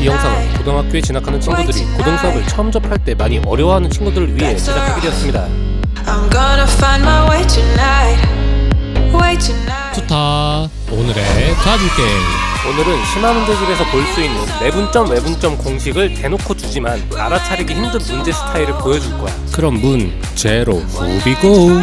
이 영상은. 고등학교에 진학하는 친구들이 고등 수학을 처음 접할 때 많이 어려워하는 친구들을 위해 제작하게 되었습니다. I'm gonna find my way tonight. Way tonight. 투타 오늘의 게임 오늘은 심화 문제집에서 볼 수 있는 내분점 외분점 공식을 대놓고 주지만 알아차리기 힘든 문제 스타일을 보여줄 거야. 그럼 문 제로 answer.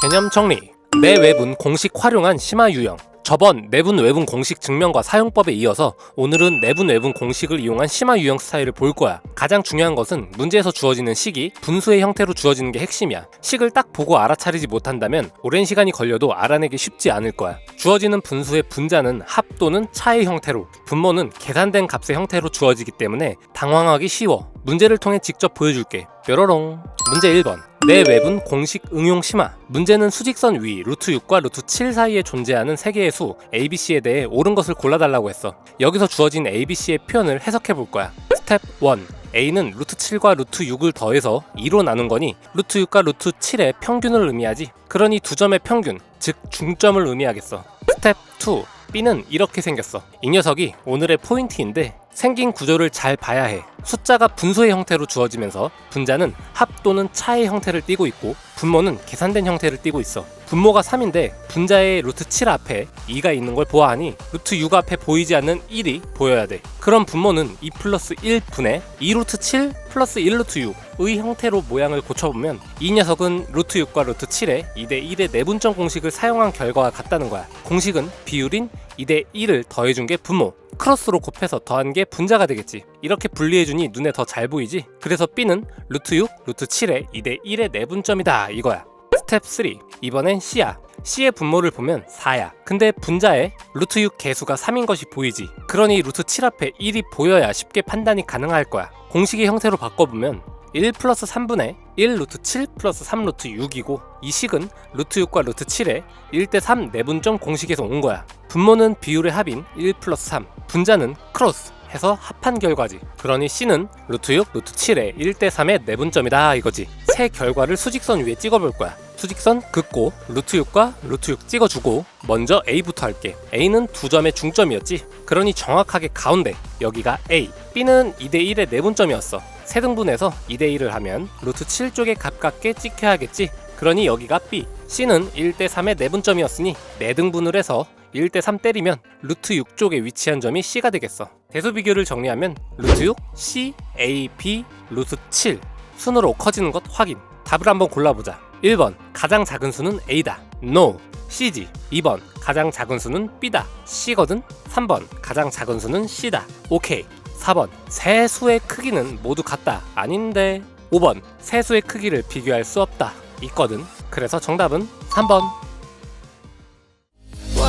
개념 정리. 내외분 공식 활용한 심화 유형. 저번 내분 외분 공식 증명과 사용법에 이어서 오늘은 내분 외분 공식을 이용한 심화 유형 스타일을 볼 거야. 가장 중요한 것은 문제에서 주어지는 식이 분수의 형태로 주어지는 게 핵심이야. 식을 딱 보고 알아차리지 못한다면 오랜 시간이 걸려도 알아내기 쉽지 않을 거야. 주어지는 분수의 분자는 합 또는 차의 형태로, 분모는 계산된 값의 형태로 주어지기 때문에 당황하기 쉬워. 문제를 통해 직접 보여줄게. 뾰로롱. 문제 1번. 내 외분 공식 응용 심화. 문제는 수직선 위 루트 6과 루트 7 사이에 존재하는 세 개의 수 ABC에 대해 옳은 것을 골라달라고 했어. 여기서 주어진 ABC의 표현을 해석해 볼 거야. 스텝 1. A는 루트 7과 루트 6을 더해서 2로 나눈 거니 루트 6과 루트 7의 평균을 의미하지. 그러니 두 점의 평균, 즉 중점을 의미하겠어. 스텝 2. B는 이렇게 생겼어. 이 녀석이 오늘의 포인트인데 생긴 구조를 잘 봐야 해. 숫자가 분수의 형태로 주어지면서 분자는 합 또는 차의 형태를 띠고 있고 분모는 계산된 형태를 띠고 있어. 분모가 3인데 분자의 루트 7 앞에 2가 있는 걸 보아하니 루트 6 앞에 보이지 않는 1이 보여야 돼. 그럼 분모는 2 플러스 1분의 2 루트 7 플러스 1 루트 6의 형태로 모양을 고쳐보면 이 녀석은 루트 6과 루트 7의 2대 1의 내분점 공식을 사용한 결과와 같다는 거야. 공식은 비율인 2대 1을 더해준 게 분모, 크로스로 곱해서 더한 게 분자가 되겠지. 이렇게 분리해주니 눈에 더 잘 보이지? 그래서 B는 루트 6, 루트 7의 2대 1의 내분점이다 이거야. 스텝 3. 이번엔 C야. C의 분모를 보면 4야. 근데 분자에 루트 6 개수가 3인 것이 보이지. 그러니 루트 7 앞에 1이 보여야 쉽게 판단이 가능할 거야. 공식의 형태로 바꿔보면 1 플러스 3분의 1 루트 7 플러스 3 루트 6이고 이 식은 루트 6과 루트 7의 1대 3 내분점 공식에서 온 거야. 분모는 비율의 합인 1 플러스 3, 분자는 크로스 해서 합한 결과지. 그러니 C는 루트 6, 루트 7의 1대 3의 내분점이다 이거지. 세 결과를 수직선 위에 찍어볼 거야. 수직선 긋고 루트 6과 루트 6 찍어주고 먼저 A부터 할게. A는 두 점의 중점이었지. 그러니 정확하게 가운데 여기가 A. B는 2대 1의 내분점이었어. 세 등분해서 2대 1을 하면 루트 7 쪽에 가깝게 찍혀야겠지. 그러니 여기가 B. C는 1대 3의 내분점이었으니 4등분을 해서 1대 3 때리면 루트 6 쪽에 위치한 점이 C가 되겠어. 대수 비교를 정리하면 루트 6, C, A, B, 루트 7 순으로 커지는 것 확인. 답을 한번 골라보자. 1번 가장 작은 수는 A다. No. C지. 2번 가장 작은 수는 B다. C거든. 3번 가장 작은 수는 C다. 오케이. 4번 세 수의 크기는 모두 같다. 아닌데. 5번 세 수의 크기를 비교할 수 없다. 있거든. 그래서 정답은 3번.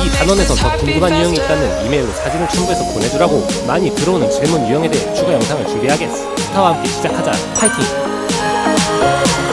이 단원에서 더 궁금한 유형이 있다면 이메일로 사진을 첨부해서 보내주라고 많이 들어오는 질문 유형에 대해 추가 영상을 준비하겠어. 스타와 함께 시작하자. 파이팅!